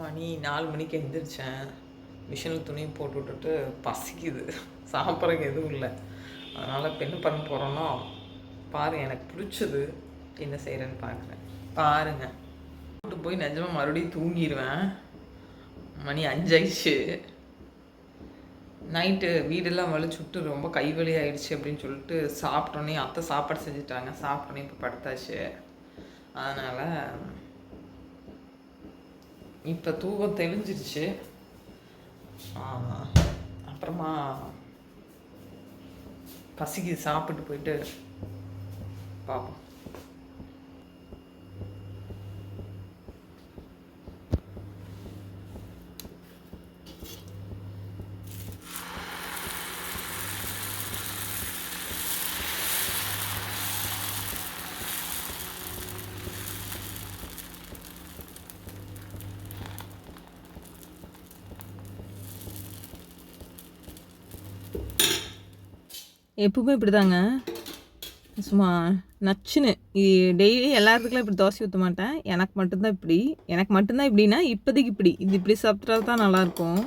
மணி நாலு மணிக்கு எழுந்திரிச்சேன் மிஷினில் துணி போட்டு விட்டுட்டு பசிக்குது. சாப்பிட்றதுக்கு எதுவும் இல்லை. அதனால் இப்போ என்ன பண்ண போகிறோன்னா பாரு எனக்கு பிடிச்சது. என்ன செய்கிறேன்னு பார்க்குறேன் பாருங்க. கூட்டு போய் நிஜமாக மறுபடியும் தூங்கிடுவேன் மணி அஞ்சாயிடுச்சு. நைட்டு வீடெல்லாம் வலிச்சுட்டு ரொம்ப கைவலி ஆயிடுச்சு அப்படின்னு சொல்லிட்டு சாப்பிட்டோன்னே அத்தை சாப்பாடு செஞ்சுட்டாங்க. சாப்பிட்டோன்னே இப்போ படுத்தாச்சு. அதனால் இப்போ தூக்கம் தெளிஞ்சிருச்சு. அப்புறமா பசிக்கு சாப்பிட்டு போயிட்டு பார்ப்போம் எப்பவுமே இப்படி தாங்க சும்மா நச்சுன்னு. டெய்லி எல்லாத்துக்குலாம் இப்படி தோசை ஊற்ற மாட்டேன். எனக்கு மட்டும்தான் இப்படி. எனக்கு மட்டும்தான் இப்படின்னா இப்போதைக்கு இப்படி. இது இப்படி சாப்பிட்றது தான் நல்லாயிருக்கும்.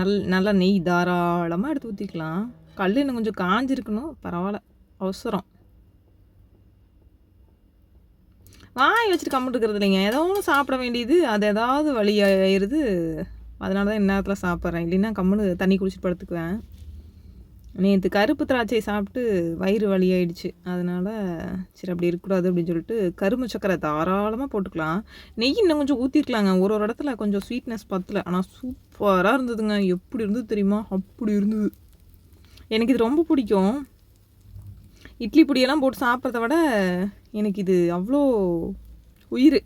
நல் நல்லா நெய் தாராளமாக எடுத்து ஊற்றிக்கலாம் கல் இன்னும் கொஞ்சம் காஞ்சிருக்கணும். பரவாயில்ல. அவசரம். வாய் வச்சுட்டு கம்மிட்டு இருக்கிறது இல்லைங்க. ஏதோ ஒன்று சாப்பிட வேண்டியது. அது ஏதாவது வழி ஆயிடுது. அதனால தான் இந்நேரத்தில் சாப்பிட்றேன். இல்லைன்னா கம்முன்னு தண்ணி குடிச்சிட்டு படுத்துக்குவேன். நேற்று கருப்பு திராட்சை சாப்பிட்டு வயிறு வலி அதனால் சரி அப்படி இருக்கக்கூடாது அப்படின்னு சொல்லிட்டு கரும்பு சக்கரை தாராளமாக போட்டுக்கலாம். நெய் இன்னும் கொஞ்சம் ஊற்றிருக்கலாங்க ஒரு ஒரு இடத்துல கொஞ்சம் ஸ்வீட்னஸ் பத்தல. ஆனால் சூப்பராக இருந்ததுங்க. எப்படி இருந்தது தெரியுமா? அப்படி இருந்தது. எனக்கு இது ரொம்ப பிடிக்கும். இட்லி பொடியெல்லாம் போட்டு சாப்பிட்றத விட எனக்கு இது அவ்வளோ உயிர்.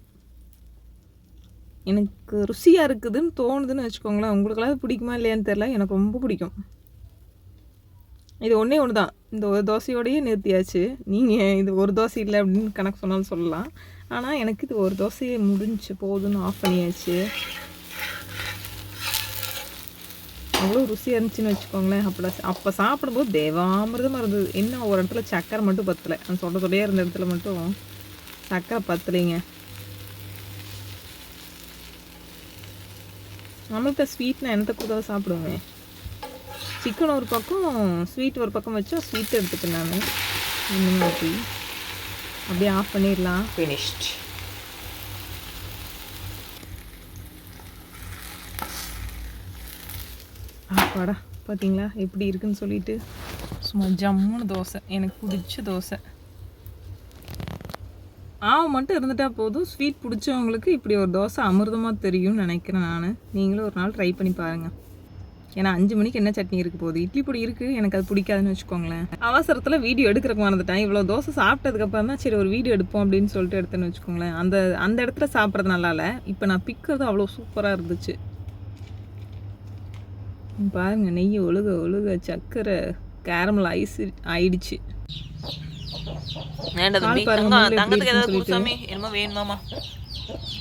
எனக்கு ருசியாக இருக்குதுன்னு தோணுதுன்னு வச்சுக்கோங்களேன். உங்களுக்கெல்லாம் பிடிக்குமா இல்லையான்னு தெரில எனக்கு ரொம்ப பிடிக்கும். இது ஒன்றே ஒன்று தான் இந்த ஒரு தோசையோடையே நிறுத்தியாச்சு. நீங்கள் இது ஒரு தோசை இல்லை அப்படின்னு கணக்கு சொன்னாலும் சொல்லலாம். ஆனால் எனக்கு இது ஒரு தோசையே முடிஞ்சு போதுன்னு ஆஃப் பண்ணியாச்சு. அவ்வளோ ருசியாக இருந்துச்சுன்னு வச்சுக்கோங்களேன். அப்போ அப்போ சாப்பிடும்போது தேவாமிரதமாக இருந்தது. என்ன ஒரு இடத்துல சக்கரை மட்டும் பத்தலை. அந்த சொல்ல சொல்லியே இருந்த இடத்துல மட்டும் சக்கரை பத்தலைங்க. நம்மள்கிட்ட ஸ்வீட்னா என்னத்தை கொடுத்தாலும் சாப்பிடுவேன். சிக்கன் ஒரு பக்கம் ஸ்வீட் ஒரு பக்கம் வச்சா ஸ்வீட் எடுத்துப்பேன் நான். இந்த மாதிரி. அப்படியே ஆஃப் பண்ணிடலாம். ஃபினிஷ்ட் ஆப்பாடா பார்த்தீங்களா எப்படி இருக்குன்னு சொல்லிட்டு. சும்மா ஜம்முன்னு தோசை. எனக்கு பிடிச்ச தோசை. ஆவு மட்டும் இருந்துட்டா போதும். ஸ்வீட் பிடிச்சவங்களுக்கு இப்படி ஒரு தோசை அமிர்தமாக தெரியும்னு நினைக்கிறேன் நான். நீங்களும் ஒரு நாள் ட்ரை பண்ணி பாருங்கள் ஏன்னா அஞ்சு மணிக்கு என்ன சட்னி இருக்க போகுது? இட்லி பொடி இருக்குது எனக்கு அது பிடிக்காதுன்னு வச்சுக்கோங்களேன். அவசரத்தில் வீடியோ எடுக்கிறக்கு மறந்துட்டேன். இவ்வளோ தோசை சாப்பிட்டதுக்கப்புறம் தான் சரி ஒரு வீடியோ எடுப்போம் அப்படின்னு சொல்லிட்டு எடுத்தேன்னு வச்சுக்கோங்களேன். அந்த அந்த இடத்துல சாப்பிட்றது நல்லா இல்லை. இப்போ நான் பிக்கிறது அவ்வளோ சூப்பராக இருந்துச்சு. பாருங்க நெய் ஒழுக ஒழுக சக்கரை கேரமல் ஐஸ் ஆயிடுச்சு.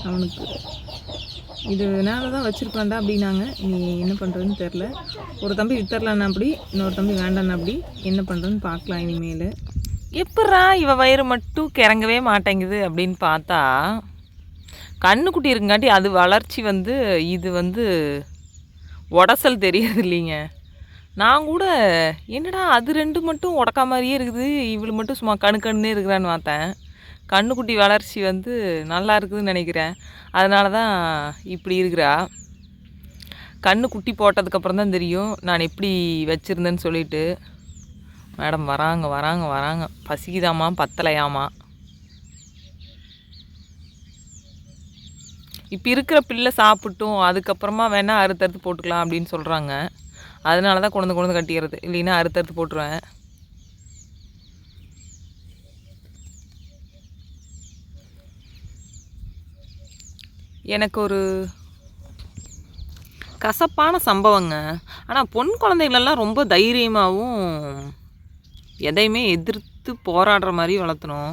அவனுக்கு. இது தான் வச்சுருப்பான்டா அப்படின்னாங்க. நீ என்ன பண்ணுறதுன்னு தெரில ஒரு தம்பி வித்தரலான்னா அப்படி இன்னொரு தம்பி வேண்டான்னா அப்படி. என்ன பண்ணுறதுன்னு பார்க்கலாம் இனிமேல். எப்பட்றா இவ வயிறு மட்டும் கிறங்கவே மாட்டேங்குது அப்படின்னு பார்த்தா கண்ணுக்குட்டி இருக்குங்காட்டி அது வளர்ச்சி வந்து இது வந்து உடசல் தெரியறது இல்லைங்க. நான் கூட என்னடா அது ரெண்டு மட்டும் உடக்கா மாதிரியே இருக்குது. இவள் மட்டும் சும்மா கணு கண்ணுன்னே இருக்கிறான்னு பார்த்தேன். கண்ணுக்குட்டி வளர்ச்சி வந்து நல்லா இருக்குதுன்னு நினைக்கிறேன். அதனால தான் இப்படி இருக்கிறா. கண்ணு குட்டி போட்டதுக்கப்புறம் தான் தெரியும் நான் எப்படி வச்சுருந்தேன்னு சொல்லிட்டு. மேடம் வராங்க வராங்க வராங்க. பசிக்குதாமா பத்தலையாமா இப்போ இருக்கிற பிள்ளை சாப்பிட்டும் அதுக்கப்புறமா வேணால் அறுத்தறுத்து போட்டுக்கலாம் அப்படின்னு சொல்கிறாங்க அதனால தான் கொண்டு வந்து கொண்டு கட்டிக்கிறது. இல்லைன்னா அறுத்தறுத்து போட்டுருவேன். எனக்கு ஒரு கசப்பான சம்பவங்க. ஆனால் பொன் குழந்தைகளெல்லாம் ரொம்ப தைரியமாகவும் எதையுமே எதிர்த்து போராடுற மாதிரி வளர்த்தணும்.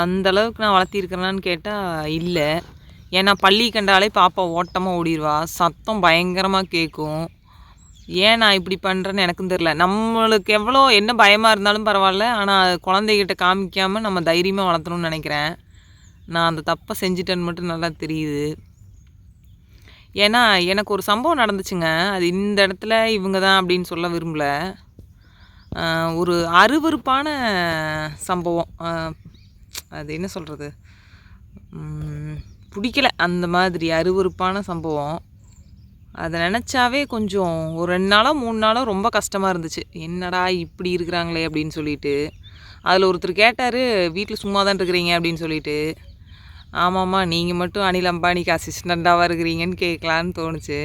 அந்த அளவுக்கு நான் வளர்த்திருக்கிறேனான்னு கேட்டால் இல்லை. ஏன்னா பள்ளி கண்டாலே பாப்பா ஓட்டமாக ஓடிடுவா சத்தம் பயங்கரமாக கேட்கும் ஏன் நான் இப்படி பண்ணுறேன்னு எனக்கும் தெரில நம்மளுக்கு எவ்வளோ என்ன பயமாக இருந்தாலும் பரவாயில்ல. ஆனால் குழந்தைகிட்ட காமிக்காமல் நம்ம தைரியமாக வளர்த்தணும்னு நினைக்கிறேன். நான் அந்த தப்பை செஞ்சுட்டேன்னு மட்டும் நல்லா தெரியுது. ஏன்னா எனக்கு ஒரு சம்பவம் நடந்துச்சுங்க. அது இந்த இடத்துல இவங்க தான் அப்படின்னு சொல்ல விரும்பல. ஒரு அருவருப்பான சம்பவம். அது என்ன சொல்கிறது பிடிக்கல அந்த மாதிரி அருவருப்பான சம்பவம். அதை நினச்சாவே கொஞ்சம் ஒரு ரெண்டு நாளோ மூணு நாளோ ரொம்ப கஷ்டமாக இருந்துச்சு. என்னடா இப்படி இருக்கிறாங்களே அப்படின்னு சொல்லிட்டு. அதில் ஒருத்தர் கேட்டார் வீட்டில் சும்மா தான் இருக்கிறீங்க அப்படின்னு சொல்லிட்டு. ஆமாம்மா நீங்கள் மட்டும் அனில் அம்பானிக்கு அசிஸ்டண்ட்டாக இருக்கிறீங்கன்னு கேட்கலான்னு தோணுச்சு.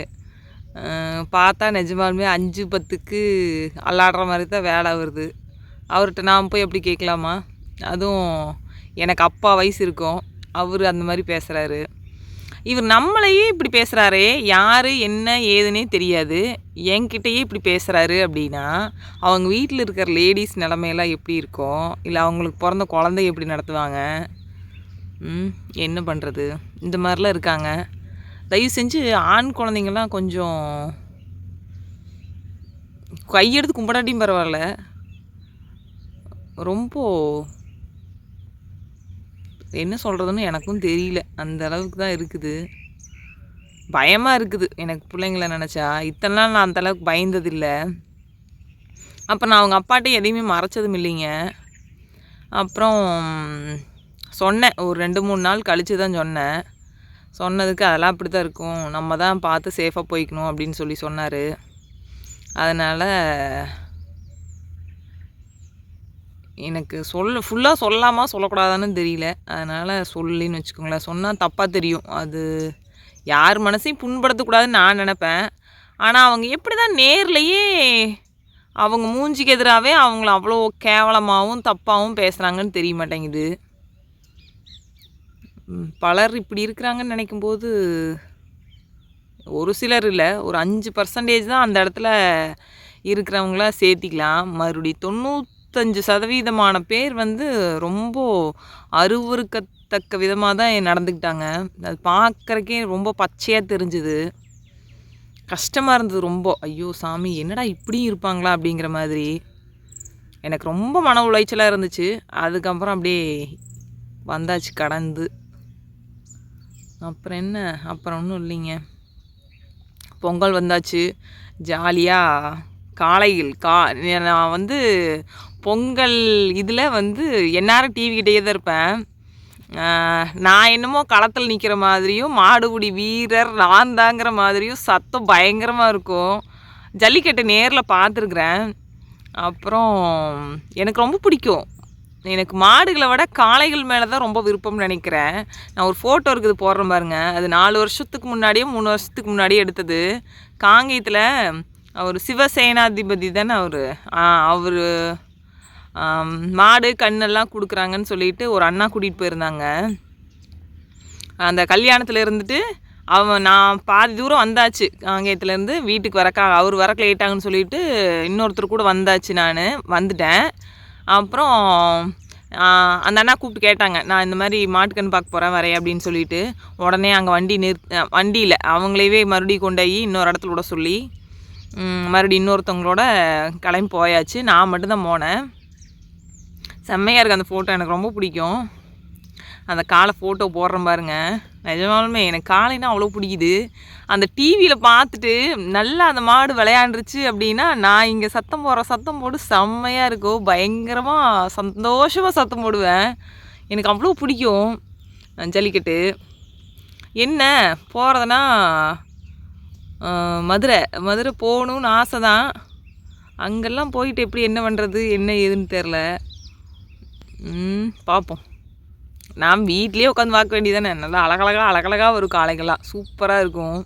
பார்த்தா நிஜமாலுமே அஞ்சு பத்துக்கு அல்லாடுற மாதிரி தான் வேலை வருது. அவர்கிட்ட நாம் போய் எப்படி கேட்கலாமா? அதுவும் எனக்கு அப்பா வயசு இருக்கும். அவர் அந்த மாதிரி பேசுகிறாரு இவர் நம்மளையே இப்படி பேசுகிறாரே யார் என்ன ஏதுன்னே தெரியாது. என்கிட்டயே இப்படி பேசுகிறாரு அப்படின்னா அவங்க வீட்டில் இருக்கிற லேடிஸ் நிலமையெல்லாம் எப்படி இருக்கும்? இல்லை அவங்களுக்கு பிறந்த குழந்தைய எப்படி நடத்துவாங்க? ம் என்ன பண்ணுறது இந்த மாதிரிலாம் இருக்காங்க. தயவு செஞ்சு ஆண் குழந்தைங்கள்லாம் கொஞ்சம் கையெடுத்து கும்பிடாட்டியும் பரவாயில்ல. ரொம்ப என்ன சொல்கிறதுன்னு எனக்கும் தெரியல. அந்த அளவுக்கு தான் இருக்குது. பயமாக இருக்குது. எனக்கு பிள்ளைங்கள நினச்சா இத்தனை நாள் நான் அந்தளவுக்கு பயந்ததில்லை. அப்போ நான் அவங்க அப்பாட்ட எதையுமே மறைச்சதும் இல்லைங்க. அப்புறம் சொன்னேன். ஒரு ரெண்டு மூணு நாள் கழித்து தான் சொன்னேன். சொன்னதுக்கு அதெல்லாம் அப்படி தான் இருக்கும். நம்ம தான் பார்த்து சேஃபாக போய்க்கணும் அப்படின்னு சொல்லி சொன்னார். அதனால் எனக்கு சொல்ல ஃபுல்லாக சொல்லாமா சொல்லக்கூடாதான்னு தெரியல. அதனால் சொல்லின்னு வச்சுக்கோங்களேன். சொன்னால் தப்பாக தெரியும். அது யார் மனசையும் புண்படுத்தக்கூடாதுன்னு நான் நினப்பேன். ஆனால் அவங்க எப்படி தான் நேர்லையே அவங்க மூஞ்சிக்கு எதிராகவே அவங்கள அவ்வளோ கேவலமாகவும் தப்பாகவும் பேசுகிறாங்கன்னு தெரிய மாட்டேங்குது. பலர் இப்படி இருக்கிறாங்கன்னு நினைக்கும்போது ஒரு சிலர் இல்லை ஒரு அஞ்சு பர்சன்டேஜ் தான் அந்த இடத்துல இருக்கிறவங்கள சேர்த்திக்கலாம். மறுபடி தொண்ணூத்தஞ்சு சதவீதமான பேர் வந்து ரொம்ப அருவருக்கத்தக்க விதமாக தான் நடந்துக்கிட்டாங்க. அது பார்க்குறக்கே ரொம்ப பச்சையாக தெரிஞ்சுது. கஷ்டமாக இருந்தது ரொம்ப. ஐயோ சாமி என்னடா இப்படியும் இருப்பாங்களா அப்படிங்கிற மாதிரி. எனக்கு ரொம்ப மன உளைச்சலாக இருந்துச்சு. அதுக்கப்புறம் அப்படியே வந்தாச்சு கடந்து. அப்புறம் என்ன? அப்புறம் ஒன்றும் இல்லைங்க. பொங்கல் வந்தாச்சு. ஜாலியாக காலையில் கா நான் வந்து பொங்கல் இதில் வந்து எந்நேரம் டிவி கிட்டேயே தான் இருப்பேன். நான் என்னமோ களத்தில் நிற்கிற மாதிரியும் மாடுபிடி வீரர் நான் தாங்கிற மாதிரியும் சத்தம் பயங்கரமாக இருக்கும். ஜல்லிக்கட்டு நேரில் பார்த்துருக்குறேன். அப்புறம் எனக்கு ரொம்ப பிடிக்கும். எனக்கு மாடுகளை விட காளைகள் மேலே தான் ரொம்ப விருப்பம்னு நினைக்கிறேன். நான் ஒரு ஃபோட்டோ இருக்குது போடுறேன் பாருங்க. அது நாலு வருஷத்துக்கு முன்னாடியே மூணு வருஷத்துக்கு முன்னாடியே எடுத்தது. காங்கேயத்தில் அவர் சிவசேனாதிபதி தானே அவர். அவர் மாடு கண்ணெல்லாம் கொடுக்குறாங்கன்னு சொல்லிட்டு ஒரு அண்ணா கூட்டிகிட்டு போயிருந்தாங்க. அந்த கல்யாணத்தில் இருந்துட்டு அவன் நான் பாதி தூரம் வந்தாச்சு. காங்கேயத்துலேருந்து வீட்டுக்கு வரக்கா அவர் வரக்கு லேட்டாகன்னு சொல்லிட்டு இன்னொருத்தர் கூட வந்தாச்சு நான். வந்துட்டேன். அப்புறம் அந்த அண்ணா கூப்பிட்டு கேட்டாங்க நான் இந்த மாதிரி மாட்டுக்கன்று பார்க்க போகிறேன் வரேன் அப்படின்னு சொல்லிட்டு உடனே அங்கே வண்டி நிறு வண்டியில் அவங்களையவே மறுபடியும் கொண்டு போய் இன்னொரு இடத்துல விட சொல்லி மறுபடியும் இன்னொருத்தவங்களோட கிளம்பி போயாச்சு. நான் மட்டும்தான் போனேன். செம்மையாக இருக்குது அந்த ஃபோட்டோ எனக்கு ரொம்ப பிடிக்கும். அந்த காலை ஃபோட்டோ போடுறேன் பாருங்க. நிஜமாலுமே எனக்கு காலைன்னா அவ்வளோ பிடிக்குது. அந்த டிவியில் பார்த்துட்டு நல்லா அந்த மாடு விளையாண்டுருச்சு அப்படின்னா நான் இங்கே சத்தம் போடுற சத்தம் போட்டு செம்மையாக இருக்கும். பயங்கரமாக சந்தோஷமாக சத்தம் போடுவேன். எனக்கு அவ்வளோ பிடிக்கும். ஜல்லிக்கட்டு. என்ன? போகிறதுனா மதுரை. மதுரை போகணுன்னு ஆசை தான் அங்கெல்லாம் போயிட்டு எப்படி என்ன பண்ணுறது என்ன ஏதுன்னு தெரில பார்ப்போம். நான் வீட்லேயே உட்காந்து பார்க்க வேண்டியதானே நல்லா அழகழகாக அழகழகாக வரும் காளைகள்லாம். சூப்பராக இருக்கும்.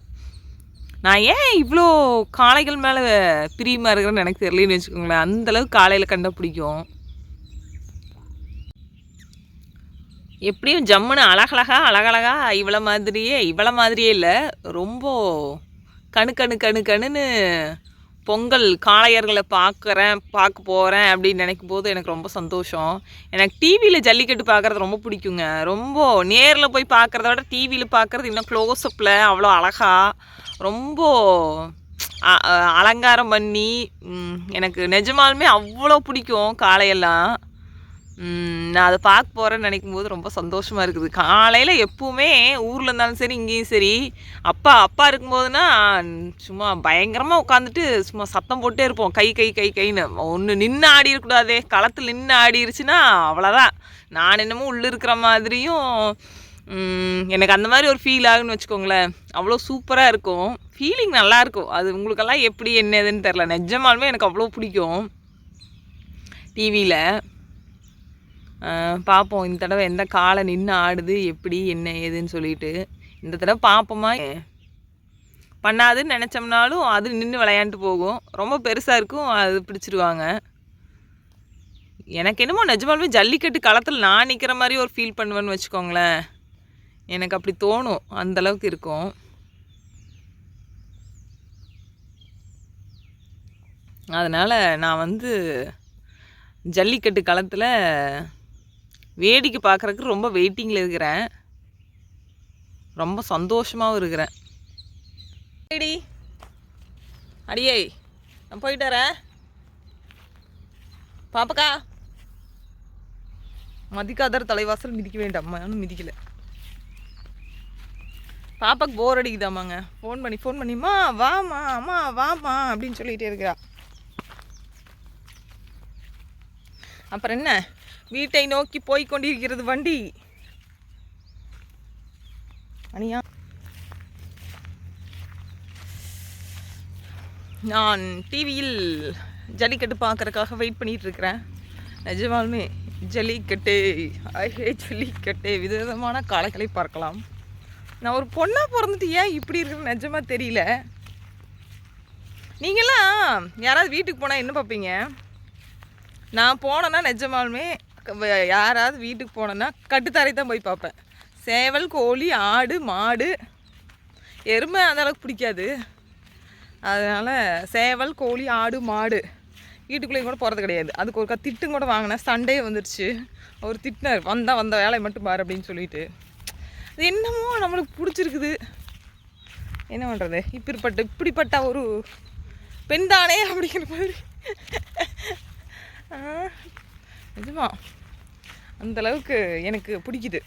நான் ஏன் இவ்வளோ காளைகள் மேலே பிரியமாக இருக்கிறேன்னு எனக்கு தெரியலன்னு வச்சுக்கோங்களேன். அந்தளவுக்கு காலையில் கண்டுபிடிக்கும் எப்படியும் ஜம்முன்னு அழகழகா அழகழகா இவ்வளோ மாதிரியே இவ்வளோ மாதிரியே இல்லை. ரொம்ப கணு கணு கணு கணுன்னு பொங்கல் காளையர்களை பார்க்குறேன் பார்க்க போகிறேன் அப்படின்னு நினைக்கும் போது எனக்கு ரொம்ப சந்தோஷம். எனக்கு டிவியில் ஜல்லிக்கட்டு பார்க்குறது ரொம்ப பிடிக்குங்க. ரொம்ப நேரில் போய் பார்க்குறத விட டிவியில் பார்க்குறது இன்னும் க்ளோஸ்அப்பில் அவ்வளோ அழகா ரொம்ப அ- அலங்காரம் பண்ணி எனக்கு நிஜமாலுமே அவ்வளோ பிடிக்கும் காளையெல்லாம். நான் அதை பார்க்க போகிறேன்னு நினைக்கும் போது ரொம்ப சந்தோஷமாக இருக்குது. காலையில் எப்பவுமே ஊரில் இருந்தாலும் சரி இங்கேயும் சரி அப்பா அப்பா இருக்கும்போதுனா சும்மா பயங்கரமாக உட்காந்துட்டு சும்மா சத்தம் போட்டே இருப்போம். கை கை கை கைன்னு. ஒன்று நின்று ஆடி இருக்கக்கூடாதே. களத்தில் நின்று ஆடிருச்சுன்னா அவ்வளோதான் நான் என்னமோ உள்ளே இருக்கிற மாதிரியும் எனக்கு அந்த மாதிரி ஒரு ஃபீல் ஆகுன்னு வச்சுக்கோங்களேன். அவ்வளோ சூப்பராக இருக்கும். ஃபீலிங் நல்லாயிருக்கும் அது உங்களுக்கெல்லாம் எப்படி என்ன ஏதுன்னு தெரில நிஜமாலுமே எனக்கு அவ்வளோ பிடிக்கும். டிவியில் பார்ப்போம் இந்த தடவை எந்த காலை நின்று ஆடுது எப்படி என்ன ஏதுன்னு சொல்லிட்டு. இந்த தடவை பார்ப்போமா பண்ணாதுன்னு நினச்சோம்னாலும் அது நின்று விளையாண்டு போகும். ரொம்ப பெருசாக இருக்கும் அது பிடிச்சிருவாங்க. எனக்கு என்னமோ நிஜமாலுமே ஜல்லிக்கட்டு களத்தில் நான் நிற்கிற மாதிரி ஒரு ஃபீல் பண்ணுவேன்னு வச்சுக்கோங்களேன். எனக்கு அப்படி தோணும். அந்தளவுக்கு இருக்கும். அதனால் நான் வந்து ஜல்லிக்கட்டு களத்தில் வேடிக்கை பார்க்குறக்கு ரொம்ப வெயிட்டிங்கில் இருக்கிறேன். ரொம்ப சந்தோஷமாகவும் இருக்கிறேன். அடி அடியே நான் போயிட்டு வரேன். பாப்பக்கா. மதிக்காதர் தலைவாசல் மிதிக்க வேண்டாம். ஒன்றும் மிதிக்கலை. பாப்பாக்கு போர் அடிக்குதாமாங்க. ஃபோன் பண்ணி ஃபோன் பண்ணிம்மா வாமா அம்மா வாமா அப்படின்னு சொல்லிகிட்டே இருக்கிறா. அப்புறம் என்ன? வீட்டை நோக்கி போய் கொண்டிருக்கிறது வண்டி. அனியா. நான் டிவியில் ஜல்லிக்கட்டு பார்க்கறதுக்காக வெயிட் பண்ணிட்டு இருக்கிறேன் நிஜமாலுமே ஜல்லிக்கட்டு ஐயே ஜல்லிக்கட்டு விதவிதமான காளைகளை பார்க்கலாம். நான் ஒரு பொண்ணாக பிறந்துட்டு ஏன் இப்படி இருக்கிற நிஜமாக தெரியல. நீங்களாம் யாராவது வீட்டுக்கு போனால் என்ன பார்ப்பீங்க? நான் போனேன்னா நிஜமாலுமே யாராவது வீட்டுக்கு போனேன்னா கட்டுத்தரை தான் போய் பார்ப்பேன். சேவல் கோழி ஆடு மாடு. எருமை அந்தளவுக்கு பிடிக்காது. அதனால் சேவல் கோழி ஆடு மாடு வீட்டுக்குள்ளேயும் கூட போகிறது கிடையாது. அதுக்கு ஒரு திட்டும் கூட வாங்கினேன் சண்டே வந்துடுச்சு அவர் திட்டினார் வந்தால் வந்த வேலையை மட்டும் பாரு அப்படின்னு சொல்லிட்டு. அது என்னமோ நம்மளுக்கு பிடிச்சிருக்குது. என்ன பண்ணுறது இப்படிப்பட்ட இப்படிப்பட்ட ஒரு பெண் தானே அப்படிங்கிற மாதிரி. நிஜமா? அந்த அளவுக்கு எனக்கு பிடிக்குது.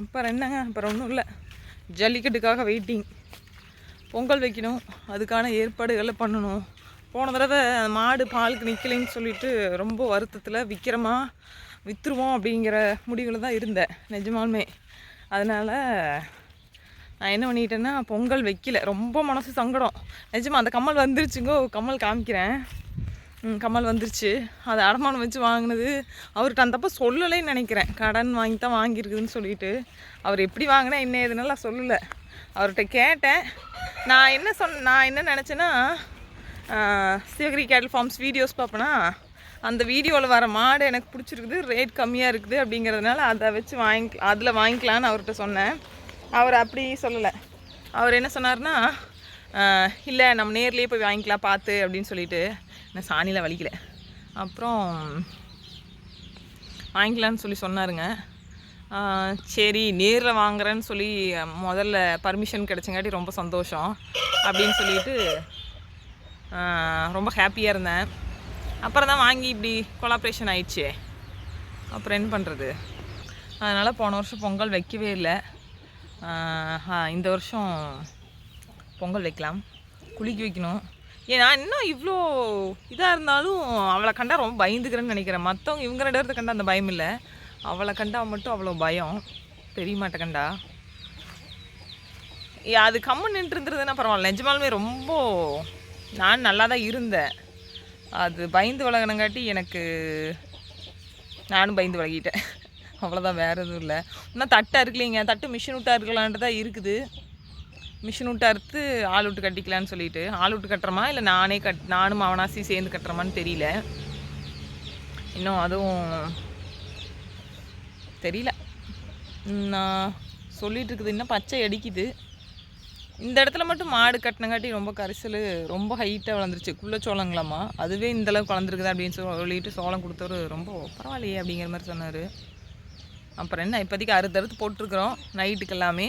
அப்புறம் என்னங்க? அப்புறம் ஒன்றும் இல்லை. ஜல்லிக்கட்டுக்காக வெயிட்டிங் பொங்கல் வைக்கணும். அதுக்கான ஏற்பாடுகளை பண்ணணும். போன தடவை மாடு பாலுக்கு நிற்கலைன்னு சொல்லிட்டு ரொம்ப வருத்தத்தில் விற்கிறமா விற்றுருவோம் அப்படிங்கிற முடிவில் தான் இருந்தேன். நிஜமாலுமே. அதனால் நான் என்ன பண்ணிட்டேன்னா பொங்கல் வைக்கல. ரொம்ப மனசு சங்கடம். நிஜமா அந்த கம்மல் வந்துருச்சுங்கோ கம்மல் காமிக்கிறேன். கமல் கம்மல் வந்துருச்சு. அதை அடமானம் வச்சு வாங்கினது. அவர்கிட்ட அந்தப்போ சொல்லலைன்னு நினைக்கிறேன். கடன் வாங்கி தான் வாங்கியிருக்குதுன்னு சொல்லிட்டு. அவர் எப்படி வாங்கினா என்ன எதுனால சொல்லலை. அவர்கிட்ட கேட்டேன். நான் என்ன சொன்ன நான் என்ன நினச்சேன்னா சிவகிரி கேட்டல் ஃபார்ம்ஸ் வீடியோஸ் பார்ப்பேனா? அந்த வீடியோவில் வர மாடு எனக்கு பிடிச்சிருக்குது ரேட் கம்மியாக இருக்குது அப்படிங்கிறதுனால அதை வச்சு வாங்கி அதில் வாங்கிக்கலான்னு அவர்கிட்ட சொன்னேன். அவர் அப்படி சொல்லலை. அவர் என்ன சொன்னார்னா இல்லை நம்ம நேர்லேயே போய் வாங்கிக்கலாம் பார்த்து அப்படின்னு சொல்லிட்டு நான் சாணியில் வலிக்கல. அப்புறம் வாங்கிக்கலான்னு சொல்லி சொன்னாருங்க. சரி நேரில் வாங்குறேன்னு சொல்லி முதல்ல பர்மிஷன் கிடச்சங்காட்டி ரொம்ப சந்தோஷம் அப்படின்னு சொல்லிட்டு ரொம்ப ஹாப்பியாக இருந்தேன். அப்புறம் தான் வாங்கி இப்படி கொலாப்ரேஷன் ஆயிடுச்சே. அப்புறம் என்ன பண்ணுறது அதனால் போன வருஷம் பொங்கல் வைக்கவே இல்லை. இந்த வருஷம் பொங்கல் வைக்கலாம். குளிக்க வைக்கணும். ஏன் நான் இன்னும் இவ்வளோ இதாக இருந்தாலும் அவளை கண்டா ரொம்ப பயந்துக்கிறேன்னு நினைக்கிறேன். மற்றவங்க இவங்க ரெண்டு பேர்த்த கண்டா அந்த பயம் இல்லை. அவளை கண்டா மட்டும் அவ்வளோ பயம். பெரிய மாட்டை கண்டா. அது கம்மன் நின்றுருந்துருதுன்னா பரவாயில்ல. நிஜமாலுமே ரொம்ப நான் நல்லா தான் இருந்தேன். அது பயந்து விலகினங்காட்டி எனக்கு நானும் பயந்து விலகிட்டேன் அவ்வளோதான் வேறு எதுவும் இல்லை. இன்னும் தட்டை இருக்கலைங்க தட்டு மிஷின் விட்டா இருக்கலான்ட்டு தான் இருக்குது. மிஷின் விட்டு அறுத்து ஆள் விட்டு கட்டிக்கலான்னு சொல்லிட்டு. ஆள் விட்டு கட்டுறமா? இல்லை நானே கட் நானும் அவனாசி சேர்ந்து கட்டுறமான்னு தெரியல. இன்னும் அதுவும் தெரியல. நான் சொல்லிட்டு இருக்குது. இன்னும் பச்சை அடிக்குது. இந்த இடத்துல மட்டும் மாடு கட்டினங்காட்டி ரொம்ப கரிசல் ரொம்ப ஹைட்டாக வளர்ந்துருச்சு. குள்ள சோளங்களாமா அதுவே இந்த அளவுக்கு வளர்ந்துருக்குது அப்படின்னு சொல்லிட்டு சோளம் கொடுத்தவர் ரொம்ப பரவாயில்லையே அப்படிங்கிற மாதிரி சொன்னார். அப்புறம் என்ன இப்போதைக்கு அறுத்து அறுத்து போட்டிருக்கிறோம் நைட்டுக்கு எல்லாமே.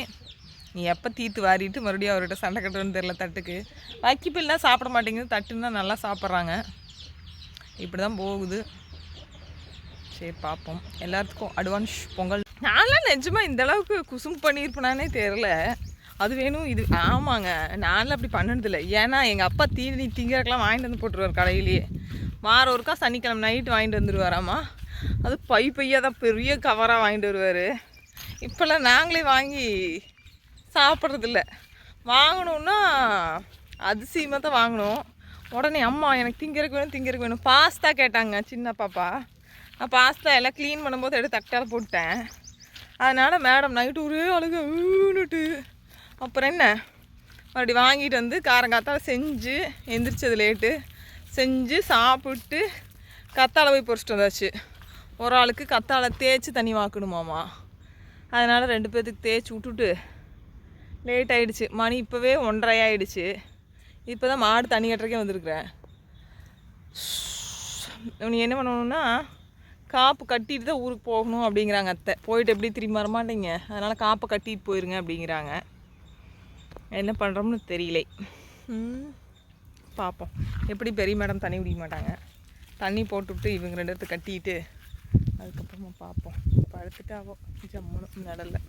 நீ எப்போ தீத்து வாரிட்டு மறுபடியும் அவர்கிட்ட சண்டை கட்டுறன்னு தெரில தட்டுக்கு. வைக்கிப்பில்னா சாப்பிட மாட்டேங்குது தட்டுன்னா நல்லா சாப்பிட்றாங்க. இப்படி தான் போகுது. சரி பார்ப்போம். எல்லாத்துக்கும் அட்வான்ஸ் பொங்கல். நான்லாம் நிஜமாக இந்த அளவுக்கு குசும் பண்ணியிருப்பேனானே தெரில அது வேணும் இது ஆமாங்க. நான்லாம் அப்படி பண்ணதில்ல. ஏன்னா எங்கள் அப்பா தீனி திங்கிறக்கெல்லாம் வாங்கிட்டு வந்து போட்டுருவார் கடையிலேயே. வாரம் ஒருக்கா சனிக்கிழமை நைட்டு வாங்கிட்டு வந்துடுவாராம்மா அது பை பையாக தான் பெரிய கவராக வாங்கிட்டு வருவார். இப்போல்லாம் நாங்களே வாங்கி சாப்பிட்றதில்ல. வாங்கணுன்னா அதிசயமாக தான் வாங்கணும். உடனே அம்மா எனக்கு திங்கிறக்கு வேணும் திங்கிறக்கு வேணும். பாஸ்தா கேட்டாங்க சின்ன பாப்பா. நான் பாஸ்தா எல்லாம் க்ளீன் பண்ணும்போது எடுத்து தட்டால் போட்டேன் அதனால் மேடம் நைட்டு ஒரே அழுக ஊனுட்டு. அப்புறம் என்ன? மறுபடி வாங்கிட்டு வந்து காரங்காத்தால செஞ்சு எந்திரிச்சது லேட்டு செஞ்சு சாப்பிட்டு கத்தாழை போய் பொறிச்சிட்டு வந்தாச்சு. ஒரு ஆளுக்கு கத்தாழை தேய்ச்சி தண்ணி வாக்கணுமாமா. அதனால் ரெண்டு பேர்த்துக்கு தேய்ச்சி விட்டுட்டு லேட் ஆகிடுச்சு மணி இப்போவே ஒன்றரை ஆகிடுச்சு இப்போ தான் மாடு தண்ணி கட்டுறக்கே வந்திருக்கிறேன். நீ என்ன பண்ணணுன்னா காப்பு கட்டிட்டு தான் ஊருக்கு போகணும் அப்படிங்கிறாங்க அத்தை. போயிட்டு எப்படி திரும்பி வரமாட்டீங்க அதனால் காப்பை கட்டிட்டு போயிருங்க அப்படிங்கிறாங்க. என்ன பண்ணுறோம்னு தெரியலை. பார்ப்போம் எப்படி பெரிய மேடம் தண்ணி குடிக்க மாட்டாங்க? தண்ணி போட்டுவிட்டு இவங்க ரெண்டு இடத்த கட்டிட்டு அதுக்கப்புறமா பார்ப்போம். படுத்துட்டு ஜம்முன்னு நடலை.